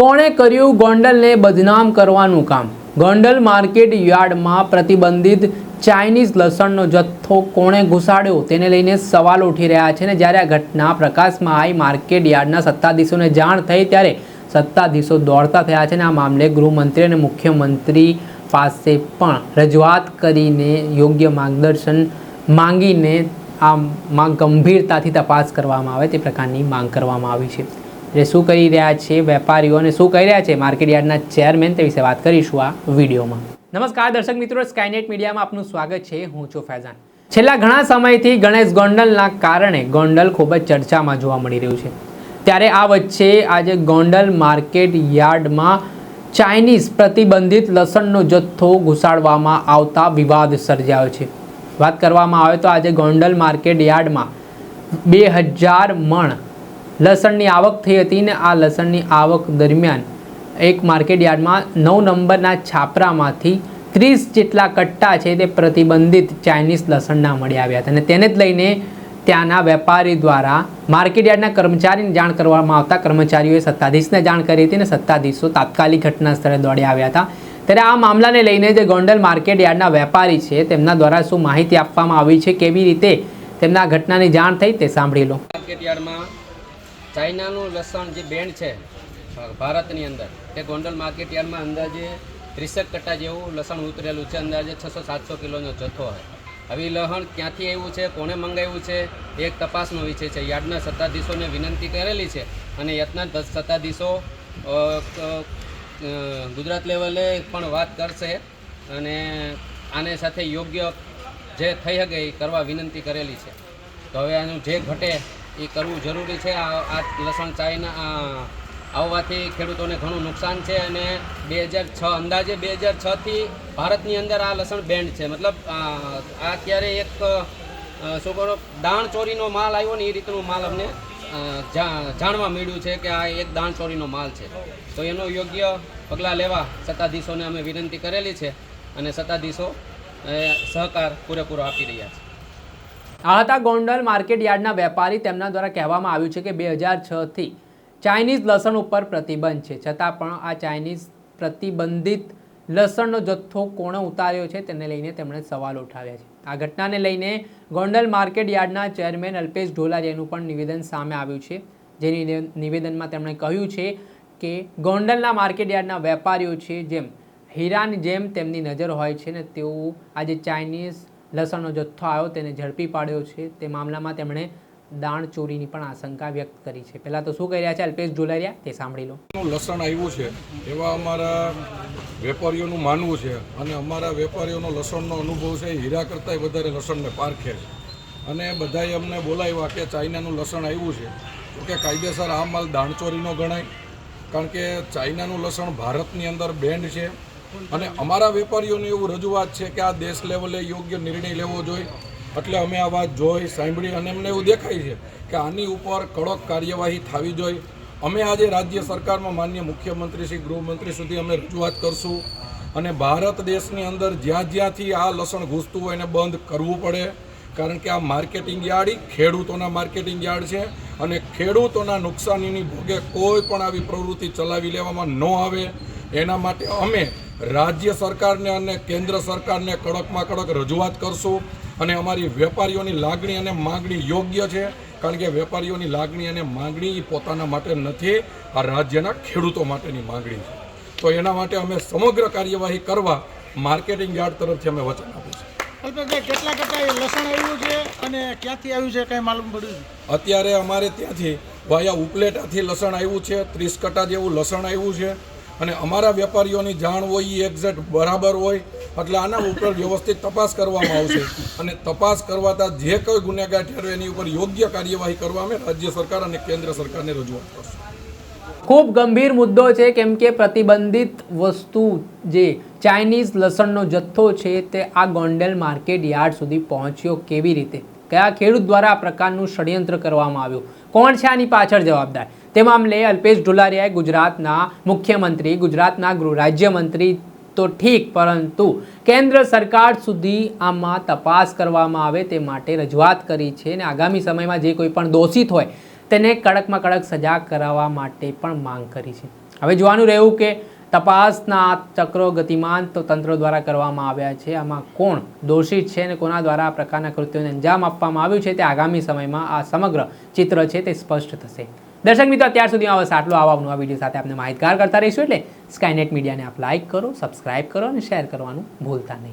કોણે કર્યું ગોંડલને બદનામ કરવાનું કામ? ગોંડલ માર્કેટ યાર્ડમાં પ્રતિબંધિત ચાઇનીઝ લસણનો જથ્થો કોણે ઘુસાડ્યો? તેને લઈને સવાલ ઉઠી રહ્યા છે ને જ્યારે આ ઘટના પ્રકાશમાં આવી માર્કેટ યાર્ડના સત્તાધીશોને જાણ થઈ ત્યારે સત્તાધીશો દોડતા થયા છે ને આ મામલે ગૃહમંત્રી અને મુખ્યમંત્રી પાસે પણ રજૂઆત કરીને યોગ્ય માર્ગદર્શન માંગીને આમાં ગંભીરતાથી તપાસ કરવામાં આવે તે પ્રકારની માંગ કરવામાં આવી છે. એટલે શું કરી રહ્યા છે વેપારીઓ અને શું કરી રહ્યા છે માર્કેટ યાર્ડના ચેરમેન તે વિશે વાત કરીશું આ વિડીયોમાં. નમસ્કાર દર્શક મિત્રો સ્કાયનેટ મીડિયામાં આપનું સ્વાગત છે. હું છું ફૈઝાન. છેલ્લા ઘણા સમયથી ગણેશ ગોંડલના કારણે ગોંડલ ખૂબ જ ચર્ચામાં જોવા મળી રહ્યું છે. ત્યારે આ વચ્ચે આજે ગોંડલ માર્કેટ યાર્ડમાં ચાઇનીઝ પ્રતિબંધિત લસણનો જથ્થો ઘુસાડવામાં આવતા વિવાદ સર્જાયો છે. વાત કરવામાં આવે તો આજે ગોંડલ માર્કેટ યાર્ડમાં બે હજાર મણ લસણની આવક થઈ હતી ને આ લસણની આવક દરમિયાન એક માર્કેટ યાર્ડમાં નવ નંબરના છાપરામાંથી ત્રીસ જેટલા કટ્ટા છે તે પ્રતિબંધિત ચાઇનીઝ લસણના મળી આવ્યા હતા. અને તેને જ લઈને ત્યાંના વેપારી દ્વારા માર્કેટ યાર્ડના કર્મચારીને જાણ કરવામાં આવતા કર્મચારીઓએ સત્તાધીશને જાણ કરી હતી અને સત્તાધીશો તાત્કાલિક ઘટના સ્થળે દોડી આવ્યા હતા. ત્યારે આ મામલાને લઈને જે ગોંડલ માર્કેટ યાર્ડના વેપારી છે તેમના દ્વારા શું માહિતી આપવામાં આવી છે, કેવી રીતે તેમના ઘટનાની જાણ થઈ તે સાંભળી લો. માર્કેટ ચાઇનાનું લસણ જે બેન્ડ છે ભારતની અંદર, તે ગોંડલ માર્કેટ યાર્ડમાં અંદાજે ત્રીસેક ટકા જેવું લસણ ઉતરેલું છે, અંદાજે છસો સાતસો કિલોનો જથ્થો હોય. હવે લસણ ક્યાંથી આવ્યું છે, કોણે મંગાવ્યું છે એક તપાસનો વિષય છે. યાર્ડના સત્તાધીશોને વિનંતી કરેલી છે અને યાર્ડના સત્તાધીશો ગુજરાત લેવલે પણ વાત કરશે અને આને સાથે યોગ્ય જે થઈ શકે એ કરવા વિનંતી કરેલી છે. તો હવે આનું જે ઘટે એ કરવું જરૂરી છે. આ લસણ ચાઈના આવવાથી ખેડૂતોને ઘણું નુકસાન છે અને બે હજાર છ, અંદાજે બે હજાર છથી ભારતની અંદર આ લસણ બેન્ડ છે. મતલબ, આ અત્યારે એક શું કરો દાણ ચોરીનો માલ આવ્યો ને એ રીતનો માલ અમને જાણવા મળ્યું છે કે આ એક દાણ ચોરીનો માલ છે. તો એનો યોગ્ય પગલાં લેવા સત્તાધીશોને અમે વિનંતી કરેલી છે અને સત્તાધીશો સહકાર પૂરેપૂરો આપી રહ્યા છે. આ હતા ગોંડલ માર્કેટ યાર્ડના વેપારી તેમના દ્વારા કહેવામાં આવ્યું છે કે બે હજાર છથી ચાઇનીઝ લસણ ઉપર પ્રતિબંધ છે. છતાં પણ આ ચાઇનીઝ પ્રતિબંધિત લસણનો જથ્થો કોણે ઉતાર્યો છે તેને લઈને તેમણે સવાલ ઉઠાવ્યા છે. આ ઘટનાને લઈને ગોંડલ માર્કેટ યાર્ડના ચેરમેન અલ્પેશ ઢોલારિયાનું પણ નિવેદન સામે આવ્યું છે. જે નિવે- નિવેદનમાં તેમણે કહ્યું છે કે ગોંડલના માર્કેટ યાર્ડના વેપારીઓ છે જેમ હીરાની જેમ તેમની નજર હોય છે ને તેઓ આજે ચાઇનીઝ લસણનો જથ્થો આવ્યો, તેને ઝડપી પાડ્યો છે. તે મામલામાં તેમણે દાણ ચોરીની પણ આશંકા વ્યક્ત કરી છે. પહેલાં તો શું કહી રહ્યા છે, અલ્પેશ ઢોલારિયા તે સાંભળી લો. લસણ આવ્યું છે, એવા અમારા વેપારીઓનું માનવું છે અને અમારા વેપારીઓનો લસણનો અનુભવ છે હીરા કરતાંય વધારે લસણને પારખે છે. અને બધાએ અમને બોલાવ્યા કે ચાઇનાનું લસણ આવ્યું છે. તો કે કાયદેસર આ માલ દાણચોરીનો ગણાય. કારણ કે ચાઇનાનું લસણ ભારતની અંદર બેન્ડ છે. અને અમારા વેપારીઓની એવું રજૂઆત છે કે આ દેશ લેવલે યોગ્ય નિર્ણય લેવો જોઈએ. એટલે અમે આ વાત જોઈ, સાંભળી અને અમને એવું દેખાય છે કે આની ઉપર કડક કાર્યવાહી થવી જોઈએ. અમે આજે રાજ્ય સરકારમાં માન્ય મુખ્યમંત્રી શ્રી, ગૃહમંત્રી સુધી અમે રજૂઆત કરશું. અને ભારત દેશની અંદર જ્યાં જ્યાંથી આ લસણ ઘૂસતું હોય એને બંધ કરવું પડે. કારણ કે આ માર્કેટિંગ યાર્ડ, ખેડૂતોના માર્કેટિંગ યાર્ડ છે. અને ખેડૂતોના નુકસાનીની ભોગે કોઈ પણ આવી પ્રવૃત્તિ ચલાવી લેવામાં ન આવે. એના માટે અમે રાજ્ય સરકારને અને કેન્દ્ર સરકારને કડકમાં કડક રજૂઆત કરશું અને અમારી વેપારીઓની લાગણી અને માગણી યોગ્ય છે કારણ કે વેપારીઓની લાગણી અને માગણી પોતાના માટે નથી આ રાજ્યના ખેડૂતો માટેની માગણી છે. તો એના માટે અમે સમગ્ર કાર્યવાહી કરવા માર્કેટિંગ યાર્ડ તરફથી અમે વચન અલ્પેશભાઈ કેટલા ટકા લસણ આવ્યું છે અને ક્યાંથી આવ્યું છે કંઈ માલુમ પડ્યું અત્યારે અમારે ત્યાંથી વાયા ઉપલેટાથી લસણ આવ્યું છે ત્રીસ કટા જેવું લસણ આવ્યું છે. અને અમારા વેપારીઓની જાણ હોય એ એક્ઝેક્ટ બરાબર હોય, એટલે આના ઉપર વ્યવસ્થિત તપાસ કરવામાં આવશે. અને તપાસ કરવાતા જે કોઈ ગુનેગાર ઠેરવે એની ઉપર યોગ્ય કાર્યવાહી કરવા અમે રાજ્ય સરકાર અને કેન્દ્ર સરકારને રજૂઆત કરશું. ખૂબ ગંભીર મુદ્દો છે કેમ કે પ્રતિબંધિત વસ્તુ જે ચાઇનીઝ લસણનો જથ્થો છે, તે આ ગોંડેલ માર્કેટ યાર્ડ સુધી પહોંચ્યો કેવી રીતે? કયા ખેડૂત દ્વારા આ પ્રકારનું ષડયંત્ર કરવામાં આવ્યું? કોણ છે આની પાછળ જવાબદાર? તે મામલે અલ્પેશ ઢુલારિયાએ ગુજરાતના મુખ્યમંત્રી, ગુજરાતના ગૃહ રાજ્યમંત્રી તો ઠીક, પરંતુ કેન્દ્ર સરકાર સુધી આમાં તપાસ કરવામાં આવે તે માટે રજૂઆત કરી છે અને આગામી સમયમાં જે કોઈ પણ દોષિત હોય તેને કડકમાં કડક સજા કરાવવા માટે પણ માંગ કરી છે. હવે જોવાનું રહ્યું કે તપાસના ચક્રો ગતિમાન તો તંત્ર દ્વારા કરવામાં આવ્યા છે. આમાં કોણ દોષિત છે અને કોના દ્વારા આ પ્રકારના કૃત્યોને અંજામ આપવામાં આવ્યું છે તે આગામી સમયમાં આ સમગ્ર ચિત્ર છે તે સ્પષ્ટ થશે. દર્શક મિત્રો, અત્યાર સુધીમાં બસ આટલું આવા નવા વીડિયો સાથે આપણે માહિતગાર કરતા રહીશું એટલે સ્કાયનેટ મીડિયાને આપ લાઇક કરો સબસ્ક્રાઇબ કરો અને શેર કરવાનું ભૂલતા નહીં.